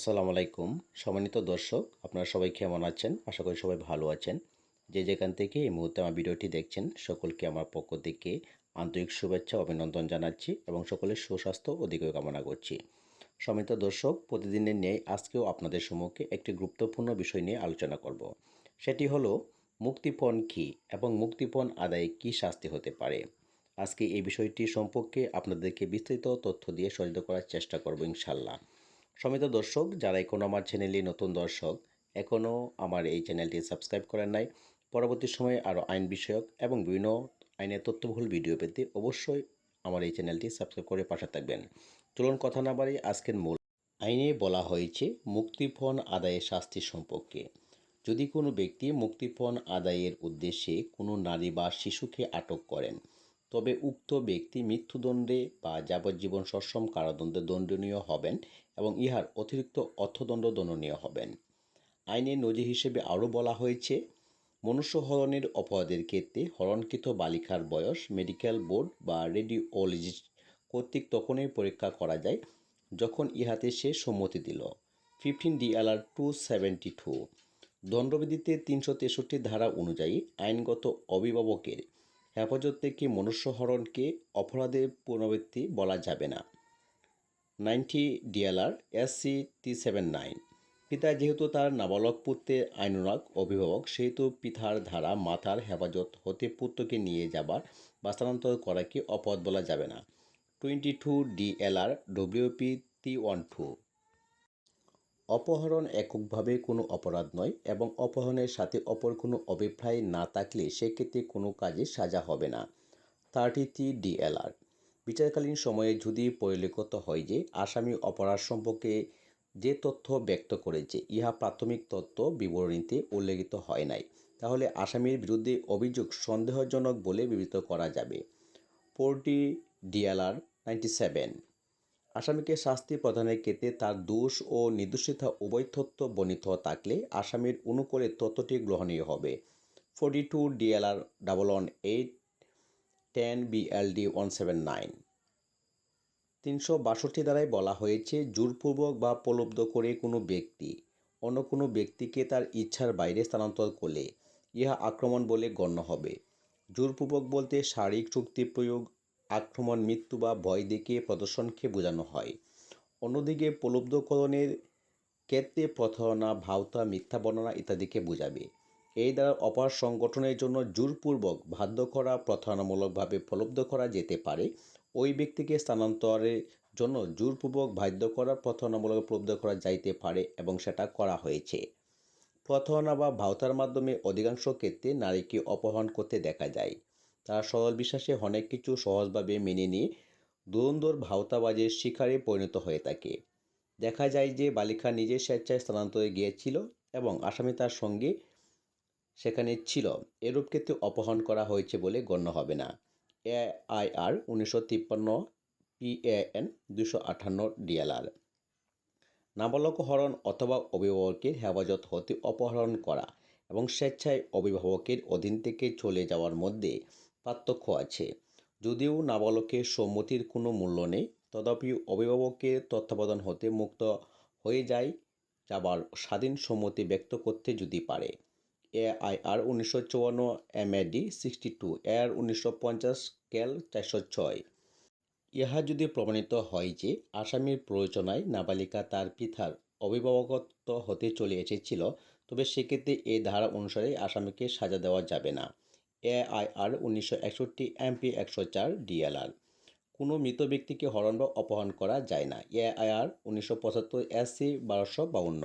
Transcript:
আসসালামু আলাইকুম। সম্মানিত দর্শক, আপনারা সবাই কেমন আছেন? আশা করি সবাই ভালো আছেন। যে যেখান থেকে এই মুহূর্তে আমার ভিডিওটি দেখছেন, সকলকে আমার পক্ষ থেকে আন্তরিক শুভেচ্ছা, অভিনন্দন জানাচ্ছি এবং সকলের সুস্বাস্থ্য দীর্ঘ কামনা করছি। সম্মানিত দর্শক, প্রতিদিনের ন্যায় আজকেও আপনাদের সম্মুখে একটি গুরুত্বপূর্ণ বিষয় নিয়ে আলোচনা করব। সেটি হলো, মুক্তিপণ কী এবং মুক্তিপণ আদায়ে কী শাস্তি হতে পারে? আজকে এই বিষয়টি সম্পর্কে আপনাদেরকে বিস্তৃত তথ্য দিয়ে সচেতন করার চেষ্টা করব ইনশাল্লাহ সমিত দর্শক, যারা এখনও আমার চ্যানেলে নতুন দর্শক এখনও আমার এই চ্যানেলটি সাবস্ক্রাইব করেন নাই, পরবর্তী সময়ে আরও আইন বিষয়ক এবং বিভিন্ন আইনের তথ্যবহুল ভিডিও পেতে অবশ্যই আমার এই চ্যানেলটি সাবস্ক্রাইব করে পাশে থাকবেন। চলুন কথা না বাড়ি আজকের মূল আইনে বলা হয়েছে, মুক্তিপণ আদায়ের শাস্তি সম্পর্কে। যদি কোনো ব্যক্তি মুক্তিপণ আদায়ের উদ্দেশ্যে কোনো নারী বা শিশুকে আটক করেন তবে উক্ত ব্যক্তি মৃত্যুদণ্ডে বা যাবজ্জীবন সশ্রম কারাদণ্ডে দণ্ডনীয় হবেন এবং ইহার অতিরিক্ত অর্থদণ্ড দণ্ডনীয় হবেন। আইনের নজির হিসেবে আরও বলা হয়েছে মনুষ্য হরণের অপরাধের ক্ষেত্রে হরণকৃত বালিকার বয়স মেডিকেল বোর্ড বা রেডিওলজিস্ট কর্তৃক তখনই পরীক্ষা করা যায় যখন ইহাতে সে সম্মতি দিল। Fifteen DLR two seventy two. দণ্ডবিধিতে তিনশো তেষট্টি ধারা অনুযায়ী আইনগত অভিভাবকের হেফাজত থেকে মনুষ্যহরণকে অপরাধের পুনরাবৃত্তি বলা যাবে না? Ninety DLR S C T seven nine. পিতা যেহেতু তার নাবালক পুত্রের আইনুরাগ অভিভাবক, সেহেতু পিতার ধারা মাতার হেফাজত হতে পুত্রকে নিয়ে যাবার বা স্থানান্তর করাকে অপরাধ বলা যাবে না। Twenty two DLR WP T one two. অপহরণ এককভাবে কোনো অপরাধ নয় এবং অপহরণের সাথে অপর কোনো অভিপ্রায় না থাকলে সেক্ষেত্রে কোনো কাজে সাজা হবে না। Thirty three DLR. বিচারকালীন সময়ে যদি পরিলক্ষিত হয় যে আসামি অপরাধ সম্পর্কে যে তথ্য ব্যক্ত করেছে, ইহা প্রাথমিক তথ্য বিবরণীতে উল্লেখিত হয় নাই। তাহলে আসামির বিরুদ্ধে অভিযোগ সন্দেহজনক বলে বিবেচিত করা যাবে। Forty DLR, ninety seven. আসামিকে শাস্তি প্রদানের ক্ষেত্রে তার দোষ ও নির্দোষিতা উভয় তথ্য বর্ণিত থাকলে আসামির অনুকূলে তথ্যটি গ্রহণীয় হবে। Forty two DLR double one eight ten BLD one seven nine. তিনশো বাষট্টি দ্বারাই বলা হয়েছে, জোরপূর্বক বা প্রলুব্ধ করে কোনো ব্যক্তি, অন্য কোনো ব্যক্তিকে তার ইচ্ছার বাইরে স্থানান্তর করলে ইহা আক্রমণ বলে গণ্য হবে। জোরপূর্বক বলতে শারীরিক শক্তি প্রয়োগ আক্রমণ, মৃত্যু বা ভয় দেখিয়ে প্রদর্শনকে বোঝানো হয়। অন্যদিকে প্রলুব্ধকরণের ক্ষেত্রে প্রতারণা, ভাওতা, মিথ্যা বর্ণনা ইত্যাদিকে বোঝাবে। এই দ্বারা অপরাধ সংগঠনের জন্য জোরপূর্বক বাধ্য করা, প্রতারণামূলকভাবে প্রলুব্ধ করা যেতে পারে। ওই ব্যক্তিকে স্থানান্তরের জন্য জোরপূর্বক বাধ্য করা, প্রতারণামূলক প্রলুব্ধ করা যাইতে পারে এবং সেটা করা হয়েছে। প্রতারণা বা ভাওতার মাধ্যমে অধিকাংশ ক্ষেত্রে নারীকে অপহরণ করতে দেখা যায়। তারা সরল বিশ্বাসে অনেক কিছু সহজভাবে মেনে নিয়ে দুরন্দর ভাওতাবাজের শিকারে পরিণত হয়ে থাকে। দেখা যায় যে বালিকা নিজের স্বেচ্ছায় স্থানান্তরে গিয়েছিল এবং আসামি তার সঙ্গে সেখানে ছিল। এরূপ ক্ষেত্রে অপহরণ করা হয়েছে বলে গণ্য হবে না। এ আই আর উনিশশো তিপ্পান্ন পিএএন দুশো আটান্ন ডিএলআর। নাবালক হরণ অথবা অভিভাবকের হেফাজত হতে অপহরণ করা এবং স্বেচ্ছায় অভিভাবকের অধীন থেকে চলে যাওয়ার মধ্যে পার্থক্য আছে। যদিও নাবালকের সম্মতির কোনো মূল্য নেই, তথাপি অভিভাবকের তত্ত্বাবধান হতে মুক্ত হয়ে যায় যাবার স্বাধীন সম্মতি ব্যক্ত করতে যদি পারে। এআইআর উনিশশো চুয়ান্ন, এমএডি সিক্সটি টু এর উনিশশো পঞ্চাশ, ক্যাল চারশো ছয়। ইহা যদি প্রমাণিত হয় যে আসামির প্রয়োজনায় নাবালিকা তার পিতার অভিভাবকত্ব হতে চলে এসেছিল, তবে সেক্ষেত্রে এই ধারা অনুসারে আসামিকে সাজা দেওয়া যাবে না। এআইআর উনিশশো একষট্টি এমপি একশো চার ডিএলআর। কোনো মৃত ব্যক্তিকে হরণ বা অপহরণ করা যায় না। এআইআর উনিশশো পঁচাত্তর এসসি বারোশো বাউন্ন।